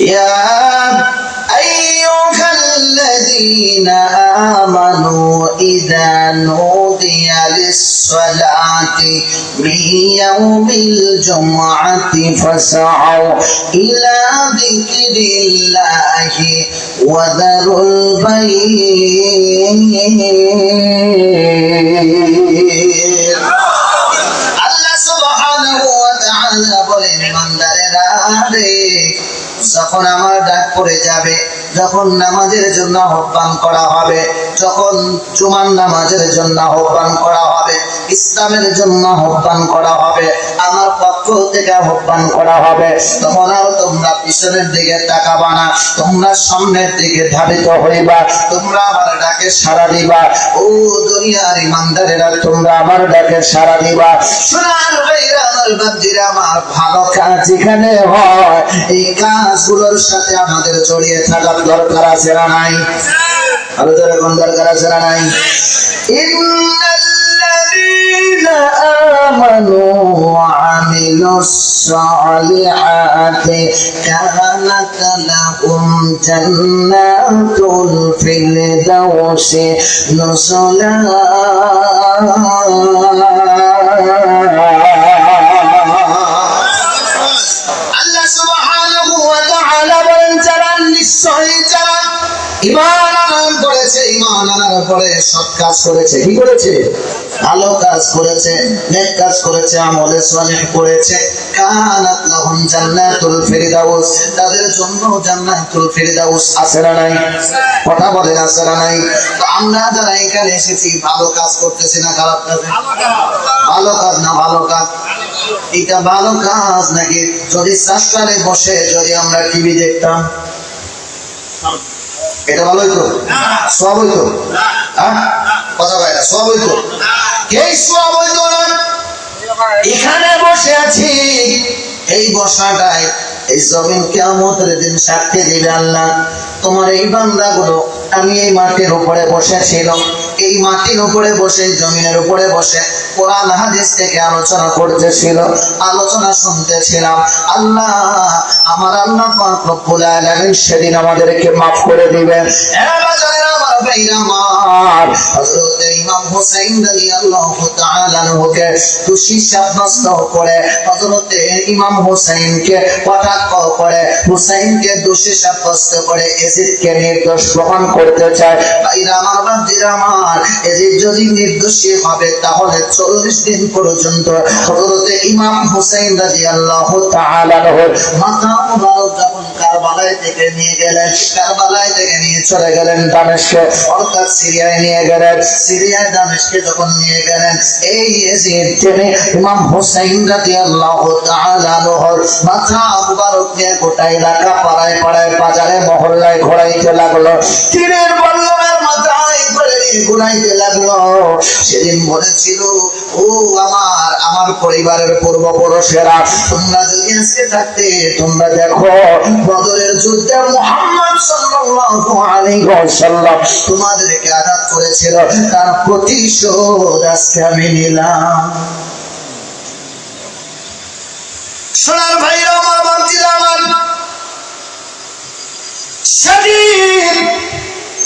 يا أيها الذين آمنوا إذا نودي للصلاة من يوم الجمعة فسعوا إلى ذكر الله وذروا البيع الله سبحانه وتعالى قل من دارنا যখন আমার ডাক পড়ে যাবে, যখন নামাজের জন্য আহ্বান করা হবে, যখন জুমান নামাজের জন্য আহ্বান করা হবে, ইসলামের জন্য আহ্বান করা হবে পক্ষ থেকে আহ্বান করা হবে। তখন আর তোমরা পিছনের দিকে তাকাবা না। তোমরা সামনের দিকে ধাবিত হইবা। তোমরা আমার ডাকে সাড়া দিবা। ও দুনিয়ার ইমানদারেরা, তোমরা আমার ডাকে সাড়া দিবা। সোনার ভাইরা আমার ভালো কাজ যেখানে হয়। এই কাজগুলোর সাথে আমাদের জড়িয়ে থাকার দরকার আছে না নাই? আরও দরকার আছে না নাই? আমানু ওয়া আমিলুস সালিহাতি কানাত লাহুম জান্নাতুল ফিরদাউসি নুসুলা আল্লাহ সুবহানাহু ওয়া তাআলা বলেন, যারা নিশ্চয়ই যারা ঈমান আনয়ন করেছে ঈমান আনার পরে সৎ কাজ করেছে, কি করেছে? ভালো কাজ করেছে নেক কাজ করেছে আমলে সালেহ করেছে কানাত লাহুম জান্নাতুল ফিরদাউস। তাদের জন্য জান্নাতুল ফিরদাউস আছে না নাই? কথা বলেন আছে না নাই? তো আমরা যারা এখানে এসেছি ভালো কাজ করতেছি না খারাপ কাজ? ভালো কাজ। না ভালো কাজ? এটা ভালো কাজ নাকি? যদি সাস্টারে বসে যদি আমরা টিভি দেখতাম? এটা ভালো হইতো সব হইতো হ্যাঁ? কথা না সব হইতো এখানে বসে আছি। এই বসাটায় এই জমিন কেমতের দিন সাক্ষী দিবে আল্লাহ। তোমার এই বান্দাগুলো, আমি এই মাটির উপরে বসেছিল এই মাটির উপরে বসে জমিনের উপরে বসে কোরআন, হাদিস থেকে আলোচনা করতেছিল, আলোচনা শুনতেছিলাম। আল্লাহ, আমার আল্লাহ রব্বুল আলামিন সেদিন আমাদেরকে মাফ করে দিবেন। যদি নির্দোষী হবে তাহলে চল্লিশ দিন পর্যন্ত হযরত ইমাম হুসাইন রাদিয়াল্লাহু আনহুর মাথা যখন কারবালায় থেকে নিয়ে গেলেন, কারবালায় থেকে নিয়ে চলে গেলেন দামেশকে অর্থাৎ সিরিয়ায় নিয়ে গেলেন, সিরিয়ায় দামেশকে যখন নিয়ে গেলেন, এই এজিদ টেনে ইমাম আনহুর মাথা মুবারক নিয়ে গোটা এলাকা পাড়ায় পাড়ায় বাজারে, মহল্লায় ঘোরাইতে লাগল। তীরের বল্লমের ঘোরাইতে লাগল? সেদিন বলেছিল, ও আমার আমার পরিবারের পূর্বপুরুষেরা, তোমরা যদি আজকে থাকতে, তোমরা দেখো, বদরের যুদ্ধে মুহাম্মদ সাল্লাল্লাহু আলাইহি ওয়াসাল্লাম তোমাদেরকে আঘাত করেছিল। তার প্রতিশোধ আজকে আমি নিলাম। সোনার ভাইরা, আমার বান্দিরা আমার সেদিন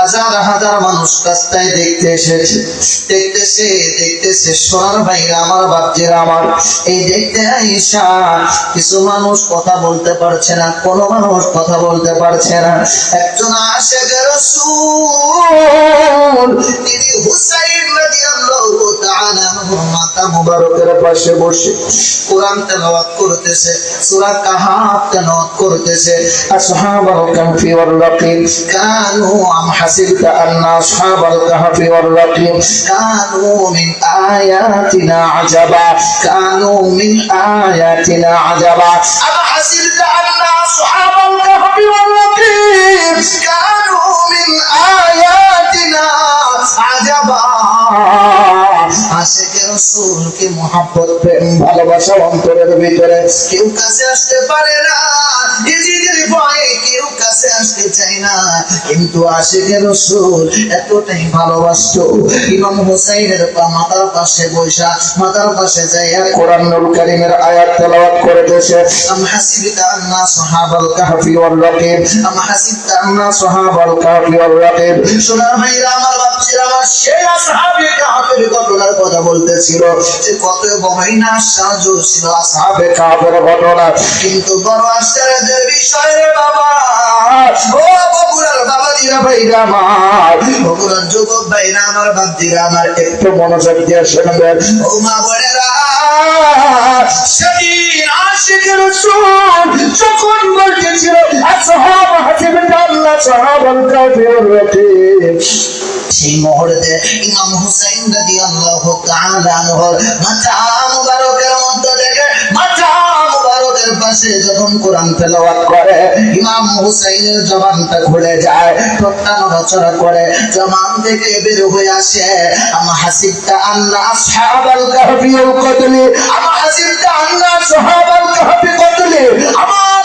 হাজার হাজার মানুষ রাস্তায় দেখতে এসেছে, দেখতেছে দেখতেছে সোনার ভাইরা, আমার বাপজিরা, আমার। এই দেখতে আইসা কিছু মানুষ কথা বলতে পারছে না, কোনো মানুষ কথা বলতে পারছে না। একজন আসে রসুল, তিনি হুসাইন রাদিয়াল্লাহু তাআলা মাথা মুবারকের পাশে বসে কোরআন তেলাওয়াত করতেছে, সূরা কাহাফ তেলাওয়াত করতেছে। আসহাবাল কাহফি ওয়াল রাকিব কানু আম أحسبت أن أصحاب الكهف والرقيم كانوا من آياتنا عجبا كانوا من آياتنا عجبا أم حسبت أن أصحاب الكهف والرقيم كانوا من آياتنا عجبا রসুলকে প্রেম, ভালোবাসা অন্তরের ভিতরে কেউ কাছে আসতে পারে না। নিজেদের ভয়ে কেউ কাছে আসতে না। কিন্তু রসুল এতটাই ভালোবাসতো। ইমাম হোসাইনের পা পাশে বৈশা পাশে যাইয়া কোরআনুল কারীমের আয়াত তেলাওয়াত করতেছে আম হাসিবতা আন্না সাহাবাল কাহফি ওয়াল রাকিব। আম হাসিবতা আন্না সাহাবাল কাহফি ওয়াল রাকিব। সোনার ভাইরা, আমার বাপজিরা আমার সেই আসহাবে কাহফের ঘটনার কথা বলতেছিল যে কত বড়ই না ছিল আসহাবে কাহফের ঘটনা। কিন্তু বড় আশ্চর্যের বিষয় রে বাবা, ও বগুড়ার বাবা দিরা ভাইরা আমার, বগুড়ার যুবক ভাইরা আমার বাপ দিরা আমার, একটু মনোযোগ দিয়ে শুনবেন। ও মা বোনেরা, সেদিন আশিকের রাসূল যখন বলতেছিল আসহাব হাসিবতা আল্লাহ সাহাবাল কাফির রাকিব সেই মুহূর্তে ইমাম হুসাইন রাদিয়াল্লাহু তাআলা আনহুর মাথা মুবারকের মধ্যে থেকে মাথা মুবারকের পাশে যখন কোরআন তেলাওয়াত করে, ইমাম হুসাইনের জবানটা খুলে যায় ঠোঁটটা নড়াচড়া করে, জবান থেকে বের হয়ে আসে, আমা হাসিবতা আন্না আসহাবাল কাহফি কতলি আমা হাসিবতা আন্না আসহাবাল কাহফি কতলি আমার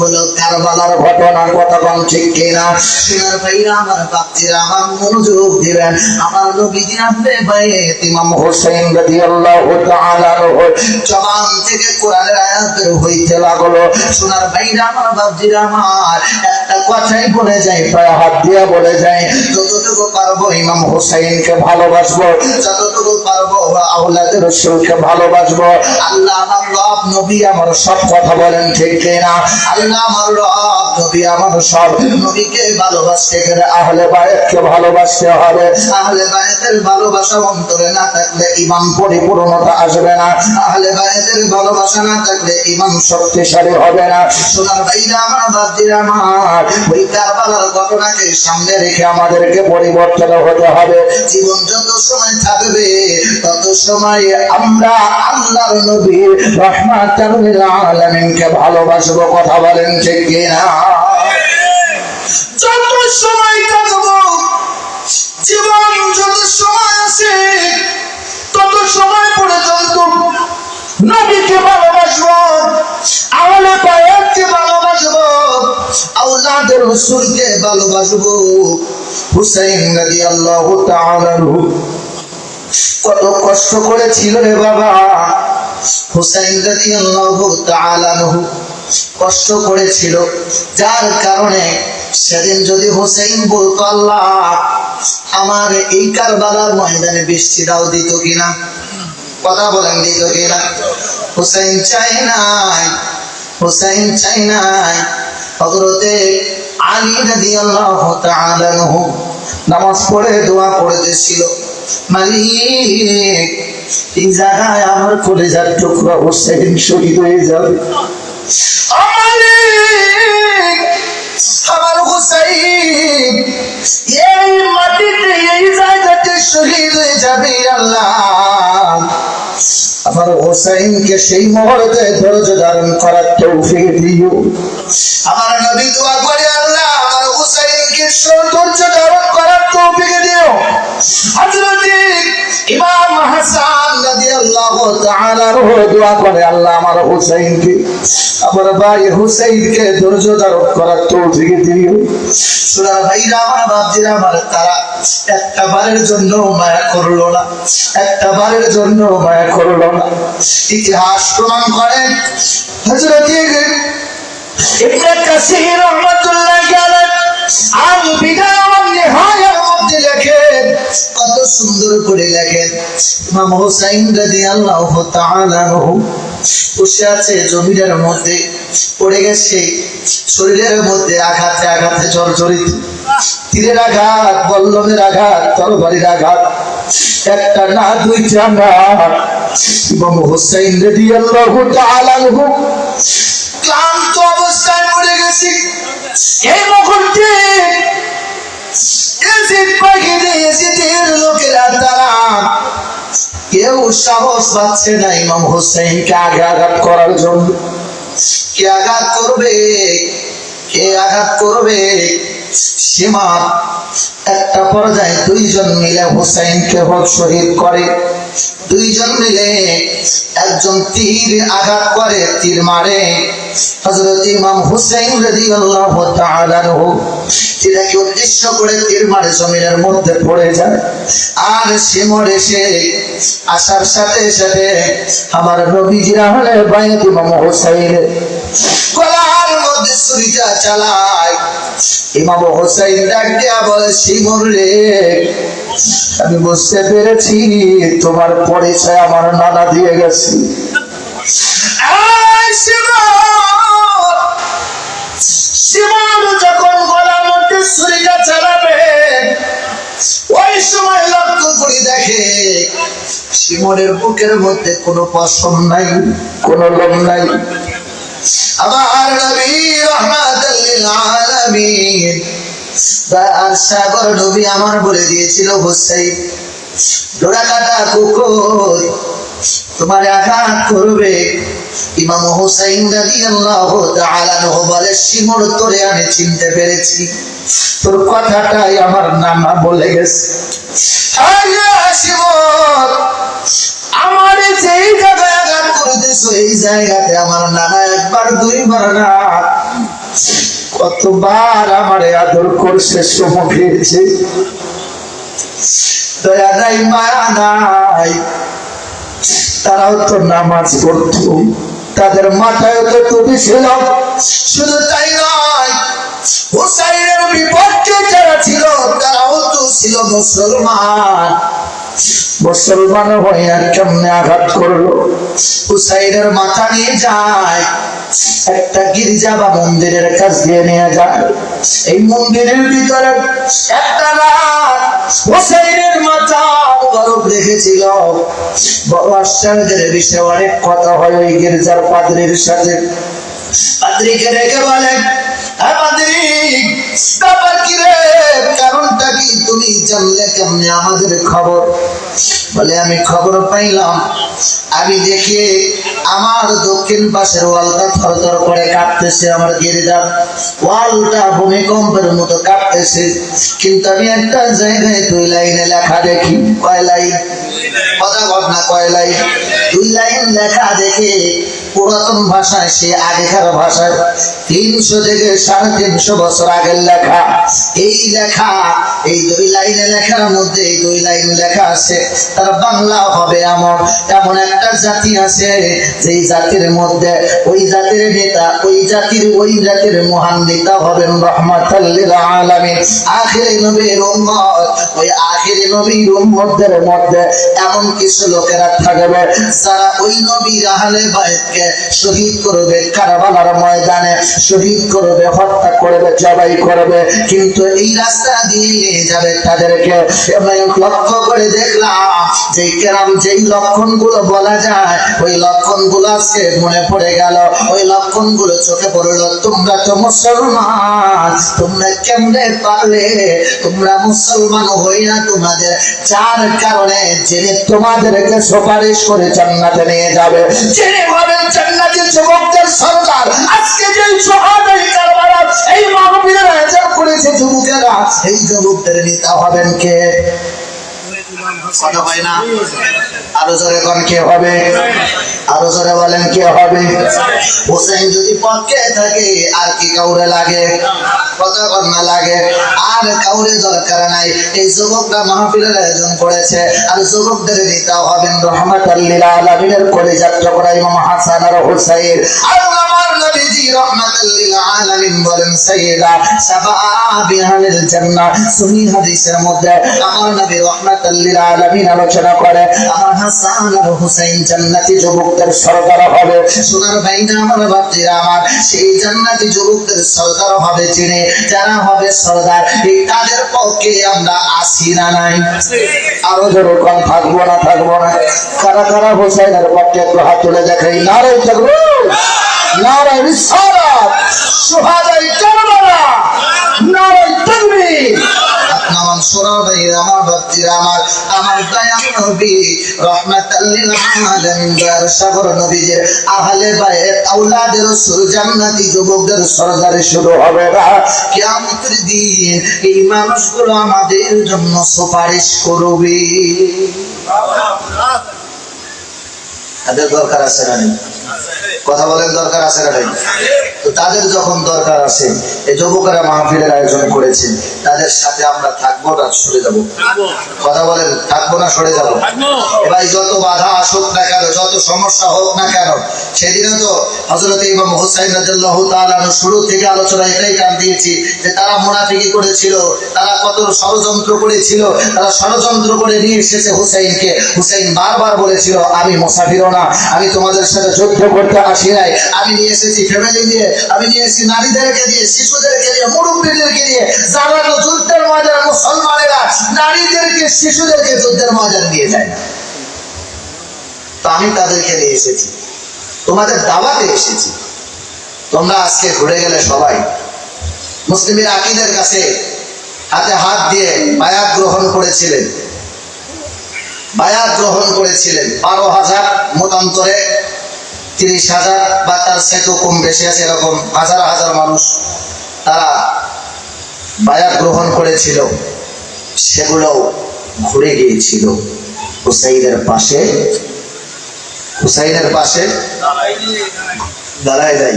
হলো কারবালার ঘটনার কথা ঠিক কিনা? সিনার ভাইরা আমার আমার মনোযোগ দিবেন। আমার নবীজি ভাই ইমাম হোসেন রাদিয়াল্লাহু জবান থেকে কোরআনের আয়াত হইতে লাগল। সোনার ভাইরা আমার আমার একটা কথাই বলে যায় প্রায় হাত বলে যতটুকু পারব ইমাম হোসেনকে ভালোবাসবো, যতটুকু পারব আওলাদের রসুলকে ভালোবাসবো, আল্লাহ আমার রব, নবী আমার সব কথা বলেন ঠিক কিনা আল্লাহ আমার রব আমার সব। নবীকে ভালোবাসতে গেলে আহলে বায়েতকে ভালোবাসতে হবে। আহলে বায়েতের ভালোবাসা অন্তরে না থাকলে পরিপূর্ণতা আসবে না। আহলে বায়েতের ভালোবাসা না থাকলে শক্তিশালী হবে না। সোনার আমার ওই কারবালার ঘটনাকে সামনে রেখে আমাদেরকে পরিবর্তন হতে হবে। জীবন যত সময় থাকবে, তত সময় আমরা আল্লাহর নবী রহমাতাল আলামিনকে ভালোবাসবো, কথা বলেন ঠিক কিনা? যত সময় থাকব জীবন যত সময় আছে, তত সময় পর্যন্ত নবীকে ভালোবাসবো আওলে বায়াতকে ভালোবাসবো রসুলকে ভালোবাসবো। হুসাইন রাদিয়াল্লাহু তাআলা কত কষ্ট করেছিল রে বাবা। হুসাইন রাদিয়াল্লাহু তাআলা কষ্ট করেছিল। যার কারণে সেদিন যদি হোসেন বলতো, আল্লাহ, আমার এই কারবালার ময়দানে বৃষ্টি দাও, দিত কিনা কথা বলেন, দিত কিনা হোসেন চাই নাই, হুসাইন চাই নাই। হজরতে আলী রাদিয়াল্লাহু তাআলা আনহু নামাজ পড়ে, দোয়া পড়তেছিল। মালিক, এই জায়গায় আমার কলেজার টুকরা হুসাইন শহীদ হয়ে যাবে। আমার হুসাইন, এই মাটিতে, এই জায়গাতে শহীদ হয়ে যাবে আল্লাহ। আমার হোসাইনকে সেই মুহূর্তে ধৈর্য ধারণ করার তৌফিক দিও। আমার নবী দোয়া করে আল্লাহ, আমার হোসাইনকে ধৈর্য ধারণ করার তৌফিক দিও। হযরত ইমাম হাসান রাদিয়াল্লাহু তাআলা দোয়া করে, আল্লাহ আমার হোসাইনকে, আমার ভাই হোসাইনকে ধৈর্য ধারণ করার তৌফিক দিও সুরা ভাইরা, আমার বাপজিরা, আমার তারা, একটা বারের জন্য মায়া করল না, একটা বারের জন্য মায়া করল না। ইতিহাস প্রমাণ করে, হযরত ইবনে কাসির আলাইহি আল মধ্যে কত সুন্দর করে হুসাইন বসে আছে মধ্যে, পড়ে গেছে। শরীরের মধ্যে আঘাতে আঘাতে জর্জরিত। তীরের আঘাত, বল্লমের আঘাত, তরবারির আঘাত, একটা না দুইটা না। ইমাম হোসেন রাদিয়াল্লাহু ক্লান্ত অবস্থায় পড়ে গেছি। কেউ সাহস পাচ্ছে না ইমাম হোসেনকে আগে আঘাত করার জন্য। কে আঘাত করবে? কে আঘাত করবে? সীমা একটা পর্যায়ে দুইজন মিলে হোসেনকে শহীদ করে। দুইজন মিলে একজন তীর আঘাত করে, তীর মারে। হযরত ইমাম হুসাইন রাদিয়াল্লাহু তাআলা তীরকে উদ্দেশ্য করে তীর মারে, জমিনের মধ্যে পড়ে যায়। আর সে মরে, সে আসার সাথে সাথে আমার নবীজিরা হলে বাইত ইমাম হুসাইন গলার মধ্যে ছুরিটা চালায়। ইমাম হোসাইন ডাক দিয়া বলে শিমুর রে আমি বুঝতে পেরেছি, তোমার পরিচয় আমার নানা দিয়ে গেছে। যখন গলার মধ্যে ছুরিটা চালাবে, ওই সময় লক্ষ্য করে দেখে শিমরের বুকের মধ্যে কোনো পশম নাই, কোনো লোম নাই। আমার আলামিন আর সাগর নবী আমার বলে দিয়েছিল, হোসাইন ডোরা কাটা কুকুর তোমার আঘাত করবে। ইমাম হোসাইন রাদিয়াল্লাহু তাআলা বলে, শিমর তোরে আমি চিনতে পেরেছি। তোর কথাটাই আমার নানা বলে গেছে। আমার যেই জায়গায় আঘাত করতেছো এই জায়গাতে আমার নানা একবার, দুইবার না। কতবার আমারে আদর করছে সমুখেছে দয়া নাই, মায়া নাই। তারাও তো নামাজ পড়তো। তাদের মাথায় তো টুপি ছিল। শুধু তাই নয়, হুসাইনের বিপক্ষে যারা ছিল, তারাও তো ছিল মুসলমান। মুসলমান হয়ে কেমনে আঘাত করল? হুসাইনের মাথা নিয়ে যায়। একটা গির্জা বা মন্দিরের কাছ দিয়ে নিয়ে যায় এই মন্দিরের ভিতরে একটা রাত হুসাইনের মাথা বরফ রেখেছিল। বড় আশ্চর্যের বিষয়ে, অনেক কথা হয় ওই গির্জার পাদ্রির সাথে। পাদ্রিকে রেখে হ্যাঁ পাদ্রি, ব্যাপার কি রে? কারণটা কি? তুমি আমাদের খবর? বলে, আমি খবর পাইলাম। আমি দেখি আমার দক্ষিণ পাশের ওয়ালটা থরথর করে কাঁপতেছে, আমার গিরিদার ওয়ালটা ভূমিকম্পের মতো কাঁপতেছে। কিন্তু আমি একটা জায়গায় দুই লাইনে লেখা দেখি। কয় লাইন? কথা ঘটনা কয় লাইন? দুই লাইন লেখা দেখে পুরাতন ভাষায়, সে আগেকার ভাষায় তিনশো থেকে সাড়ে তিনশো বছর আগের লেখা। এই লেখা, এই দুই লাইনে লেখার মধ্যে এই দুই লাইন লেখা আছে, তার বাংলা হবে এমন এমন একটা জাতি আছে, যেই জাতির মধ্যে ওই জাতির নেতা, ওই জাতির ওই জাতির মহান নেতা হবেন রহমাতাল্লিল আলামিন। আখিরে নবীর উম্মত, ওই আখিরে নবীর উম্মতদের মধ্যে এমন কিছু লোকেরা থাকবে, যারা ওই নবীর আহলে বাইতকে শহীদ করবে কারবালার ময়দানে, শহীদ করবে, হত্যা করবে, জবাই করবে। কিন্তু এই রাস্তা দিয়ে নিয়ে যাবে তাদেরকে। লক্ষ্য করে দেখলাম যে কেরাম যেই লক্ষণগুলো বলা যায়, ওই লক্ষণগুলো আজকে মনে পড়ে গেল। ওই লক্ষণগুলো চোখে পড়ল, তোমরা তো মুসলমান, তোমরা কেমনে পারলে? তোমরা মুসলমান হইয়া তোমাদের যার কারণে যিনি তোমাদেরকে সুপারিশ করে জান্নাতে নিয়ে যাবে। যিনি হবেন জান্নাতের যুবকদের সরকার। আজকে যে শহরের কারবালা এই মানবীরা আয়োজন করেছে যুবকেরা এই যুবকদের নেতা হবেন কে? কথা হয় না? আরও জোরে কে হবে? আরও জোরে বলেন, কে হবে? যদি পক্ষে থাকে, আর কি কাউরে লাগে? কথা লাগে। আর কাউরে দরকার নাই। এই যুবকরা মাহফিলের আয়োজন করেছে, আর যুবকদের নেতা হবেন রহমত আল্লিল করে যাত্রা করা ইমাম হাসান আর হোসাইন। আর আমার নবীজি আলামিন বলেন জান্নাহ। হাদিসের মধ্যে আমার নবী আলামিন আলোচনা করে, আমার হাসান আর হুসাইন জান্নাতি যুবকদের সরদার হবে। ভাইনা আমার বাপজিরা আমার, সেই জান্নাতি যুবকদের সরদার হবে যিনি, যারা হবে সরদার। এই তাদের পক্ষে আমরা আসি না নাই। আরও জোরে কম থাকব না থাকব না। কারা কারা হোসেনের পক্ষে একটু হাত তুলে দেখে নারাই থাকব। নারাই রিসালাত সুহাদাই কারবালা নারাই তাকবীর সোনার ভাই, আমার ভক্তিরা আমার আমার দয়াল নবী, রহমাতাল লিল আলামিন, দয়ার সাগর নবীজির আহলে বাইত আওলাদের রাসূল, জান্নাতি যুবকদের সরদারে শুরু হবে না। কিয়ামতের দিন এই মানুষগুলো আমাদের জন্য সুপারিশ করবে। তাদের দরকার আছে না? কথা বলেন দরকার আছে না? তো তাদের যখন দরকার আছে এই যুবকেরা মাহফিলের আয়োজন করেছে তাদের সাথে আমরা থাকব না সরে যাব। কথা বলেন থাকব না সরে যাব? এবার যত বাধা আসুক না কেন যত সমস্যা হোক না কেন সেদিনও তো হজরত ইমাম হুসাইন রাদিয়াল্লাহু তাআলা শুরু থেকে আলোচনা এটাই টান দিয়েছি যে তারা মুনাফিকি করেছিল তারা কত ষড়যন্ত্র করেছিল তারা ষড়যন্ত্র করে নিয়ে এসেছে হুসাইনকে। হুসাইন বারবার বলেছিল আমি মুসাফিরও না আমি তোমাদের সাথে যুদ্ধ করতে আসি নাই আমি নিয়ে এসেছি ফ্যামিলি দিয়ে আমি নিয়ে এসেছি নারীদেরকে দিয়ে, শিশুদেরকে দিয়ে, মুরব্বীদেরকে দিয়ে, যারা যুদ্ধের ময়দানে মুসলমানেরা নারীদেরকে, শিশুদেরকে যুদ্ধের ময়দানে নিয়ে যায়। তো আমি তাদেরকে নিয়ে এসেছি। তোমাদের দাওয়াতে এসেছি। তোমরা আজকে ঘুরে গেলে সবাই। মুসলিমের আকিদের কাছে হাতে হাত দিয়ে বায়াত গ্রহণ করেছিলেন। বায়াত গ্রহণ করেছিলেন। বারো হাজার মতান্তরে তিরিশ হাজার বা তার সেতু কম বেশি আছে এরকম হাজার হাজার মানুষ তারা বায়াত গ্রহণ করেছিল সেগুলো ঘুরে গিয়েছিল। হুসাইনের পাশে হুসাইনের পাশে দাঁড়ায় যায়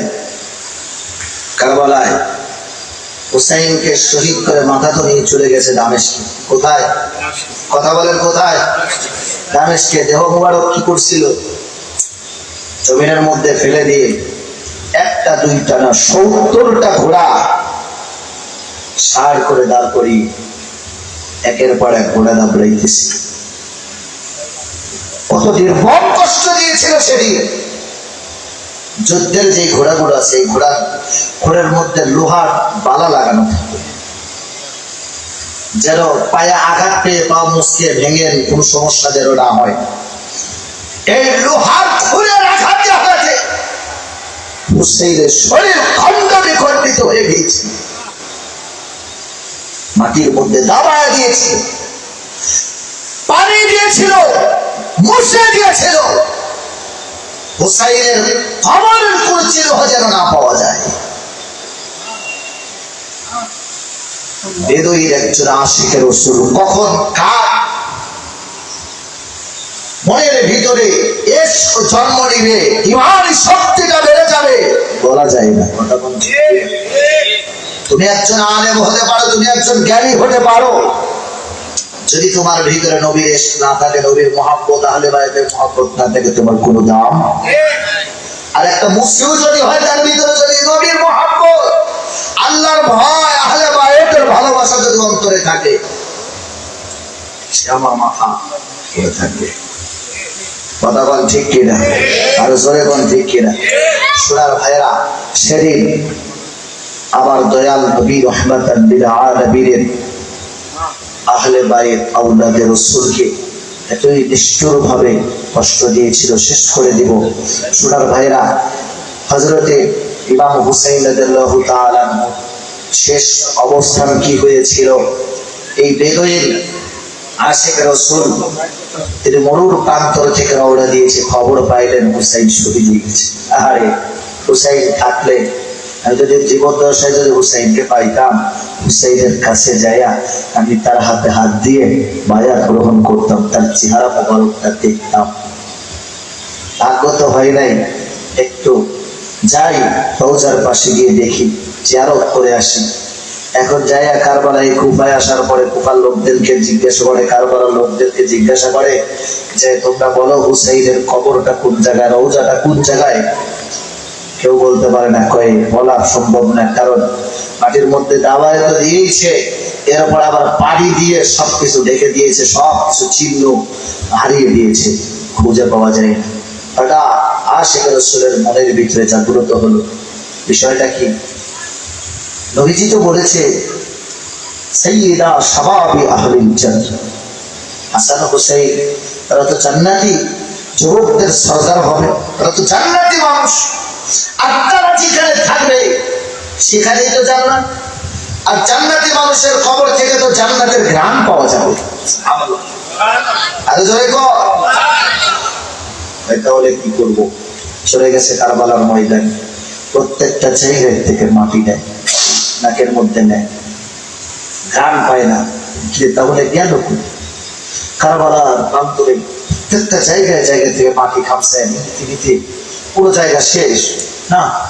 কারবালায় হুসাইনকে শহীদ করে মাথা তো নিয়ে চলে গেছে দামেশকে কোথায়? কথা বলেন কোথায়? দামেশকে দেহ মুবারক কি করছিল? জমিনের মধ্যে ফেলে দিয়ে একটা, দুইটা না, সত্তরটা ঘোড়া সার করে দাঁড় করি, একের পর এক ঘোড়া দাবড়াইতেছে। কত নির্মম কষ্ট দিয়েছিল সেদিন। যুদ্ধের যে ঘোড়াগুলো আছে, এই ঘোড়া, ঘোড়ার মধ্যে লোহার বালা লাগানো থাকে। যেন পায়ে আঘাত পেয়ে পা মুসকে ভেঙে কোনো সমস্যা যেন না হয়। এই লোহার শরীর খণ্ড বিখণ্ডিত হয়ে গিয়েছে। মাটির মধ্যে দাবায় দিয়েছে। পানি দিয়েছিল দিয়েছিল। হুসাইনের না পাওয়া যায়। বেদুইর একজন আশিকের রসুল কখন, কার মনের ভিতরে এস জন্ম নিবে ইমান শক্তিটা বেড়ে যাবে। বলা যায় না। তুমি একজন আলেম হতে পারো, তুমি একজন জ্ঞানী হতে পারো। যদি তোমার ভিতরে নবীর এস না থাকে, নবীর মহাব্বত, তাহলে বাইবের মহাব্বত না থাকে, তোমার কোনো দাম? আর একটা মুসলিম যদি হয়, তার ভিতরে যদি নবীর মহাব্বত, আল্লাহর ভয়, আহলে বাইতের ভালোবাসা যদি অন্তরে থাকে শ্যামা মাথা হয়ে থাকবে। কথা বল ঠিক কিনা? আর জোরে বল ঠিক কিনা? সোনার ভাইরা সেদিন আমার দয়াল নবী আলামিনের আহলে বাইত আউলাদের রসুলকে এতই নিষ্ঠুর ভাবে কষ্ট দিয়েছিল, শেষ করে দিব। সোনার ভাইরা হজরতে ইমাম হুসাইন শেষ অবস্থান কি হয়েছিল? এই বেদইন আশেক রসুল, তিনি মরুর প্রান্তর থেকে রওনা দিয়েছে। খবর পাইলেন হুসাইন শহীদ হয়ে গেছে আহারে, হুসাইন থাকলে আমি যদি জীবদ্দশায় যদি হুসাইনকে পাইতাম, হুসাইনের কাছে যাইয়া আমি তার হাতে হাত দিয়ে বায়া গ্রহণ করতাম, তার চেহারা মোবারকটা দেখতাম। ভাগ্য তো হয় নাই, একটু যাই রোজার পাশে গিয়ে দেখি, জিয়ারত করে আসি। এখন যাইয়া কারবালায় কুফায় আসার পরে কুফার লোকদেরকে জিজ্ঞাসা করে, কারবালার লোকদেরকে জিজ্ঞাসা করে যে, তোমরা বলো হুসাইনের কবরটা কোন জায়গায় রোজাটা কোন জায়গায়? কেউ বলতে পারে না, কয়ে, বলা সম্ভব না, কারণ মাটির মধ্যে দাবায় তো দিয়েছে এরপর আবার পানি দিয়ে সবকিছু ঢেকে দিয়েছে সব কিছু চিহ্ন হারিয়ে দিয়েছে, খুঁজে পাওয়া যায় না। হঠাৎ আশেখ রসুলের মনের ভিতরে জাগ্রত হলো। বিষয়টা কি? নবীজি তো বলেছে সৈয়দা শাবাবি আহলিল জান্নাহ। হাসান হুসেইন, তারা তো জান্নাতি, যুবকদের সরদার হবে। তারা তো জান্নাতি মানুষ। আর যেখানে থাকবে, সেখানেই তো জান্নাত। আর জান্নাতি মানুষের খবর থেকে তো জান্নাতের ঘ্রাণ পাওয়া যাবে। আরে জয় তাহলে কি করব? চলে গেছে কারবালার ময়দান। প্রত্যেকটা জায়গায় থেকে মাটি নেয় নাকের মধ্যে নেয়। গান পায় না। যে তাহলে গেল? কারবালার প্রান্তরে প্রত্যেকটা জায়গায় জায়গা থেকে মাটি খামছে। নিতে নিতে জায়গা শেষ না।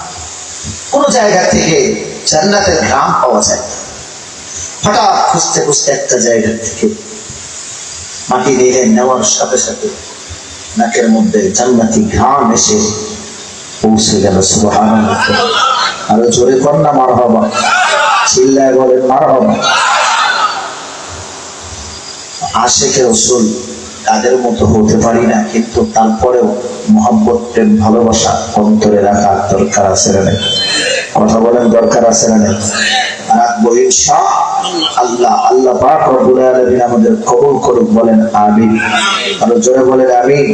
কোন জায়গা থেকে জান্নাতের গ্রাম পাওয়া যায় না। হঠাৎ খুঁজতে খুঁজতে একটা জায়গা থেকে মাটি নিয়ে নেওয়ার সাথে সাথে নাকের মধ্যে জান্নাতি ঘ্রাণ এসে পৌঁছে গেল। সুবহান আরও জোরে না মার হবা চিল্লায় বলেন মার হবা আশেখের রসুল তাদের মতো হতে পারি না, কিন্তু তারপরেও মহব্বত, প্রেম, ভালোবাসা অন্তরে রাখা দরকার আছে না কথা বলেন দরকার আছে না আল্লাহ আল্লাহ আমাদের কবুল করুক, বলেন আমিন। আরও জোরে বলেন আমিন।